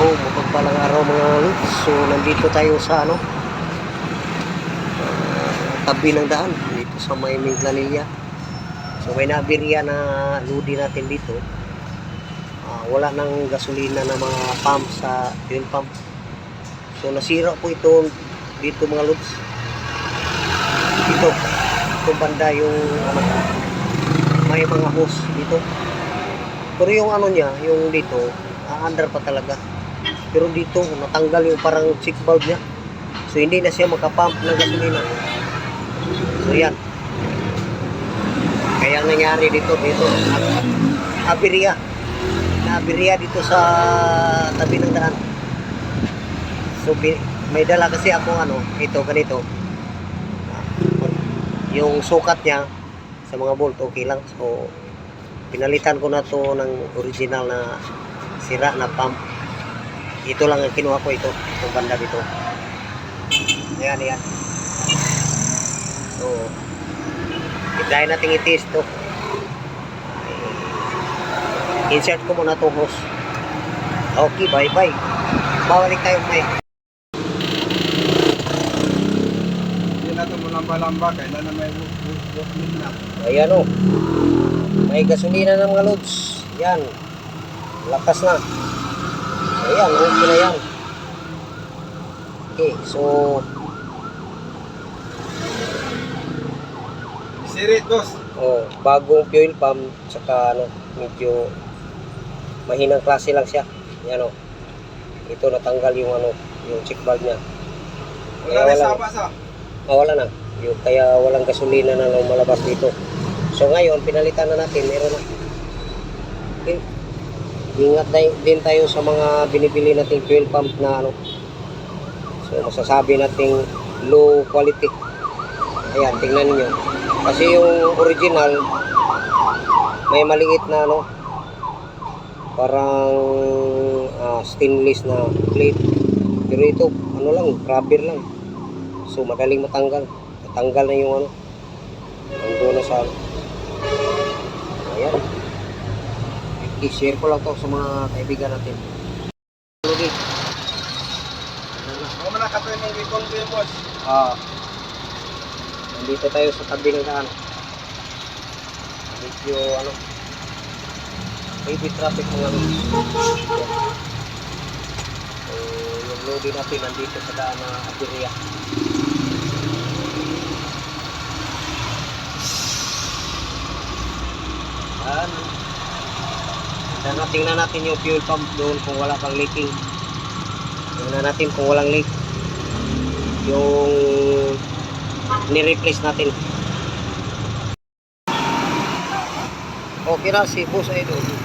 Oh, mapagpalang araw mga lods. So, nandito tayo sa ano, ah, tabi ng daan, dito sa may Minglanilla. So, may nabirya na ludi natin dito. Ah, wala nang gasolina na mga pump sa fuel pump. So, nasira po ito dito mga lods. Dito, itong banda yung ano, may mga hose dito. Pero yung ano niya, yung dito, under pa talaga. Pero dito, natanggal yung parang check valve niya. So, hindi na siya makapump ng gasolina. So, yan. Kaya ang nangyari dito, dito, abirya. Naabirya dito sa tabi ng daan. So, may dala kasi ako ano, ito, ganito. Yung sukat niya sa mga bolt, okay lang. So, pinalitan ko na to ng original na sira na pump ito lang ang kinuha ko ito itong banda dito. Ayan ayan. So dahil natin i-test to Ay, insert ko muna itong hose okay bye bye bawalik tayo may Hindi na ito lamba-lamba. Kailan na may walk-in na. ayan o may gasolina na mga loads yan lakas na ayan okay na yan okay so Sirit, boss. Oh, bagong fuel pump saka ano, medyo mahinang klase lang siya. Yan oh. Ito natanggal yung ano, yung check valve niya. Wala Kaya na wala. saba sa. Ah, wala na. Yung, kaya walang gasolina na lumalabas dito. So ngayon, pinalitan na natin, meron na. Okay. Ingat din tayo sa mga binibili nating fuel pump na ano. So masasabi nating low quality. Ayan, tingnan niyo. Kasi yung original, may maliit na ano, parang ah, stainless na plate. Pero ito, ano lang, rubber lang. So madaling matanggal. Matanggal na yung ano. Nandun na sa ano. I-share ko lang to sa mga kaibigan natin. Lugi. Huwag mo na katoy ng reconfirm, boss. Ah. Nandito tayo sa tabi ng daan. Medyo ano. Heavy traffic mga ano. So, yung loading natin nandito sa daan na Abiria. Natin, tingnan natin yung fuel pump doon kung wala pang leaking. Tingnan natin kung walang leak yung ni-replace natin. Okay na si Boss Idol.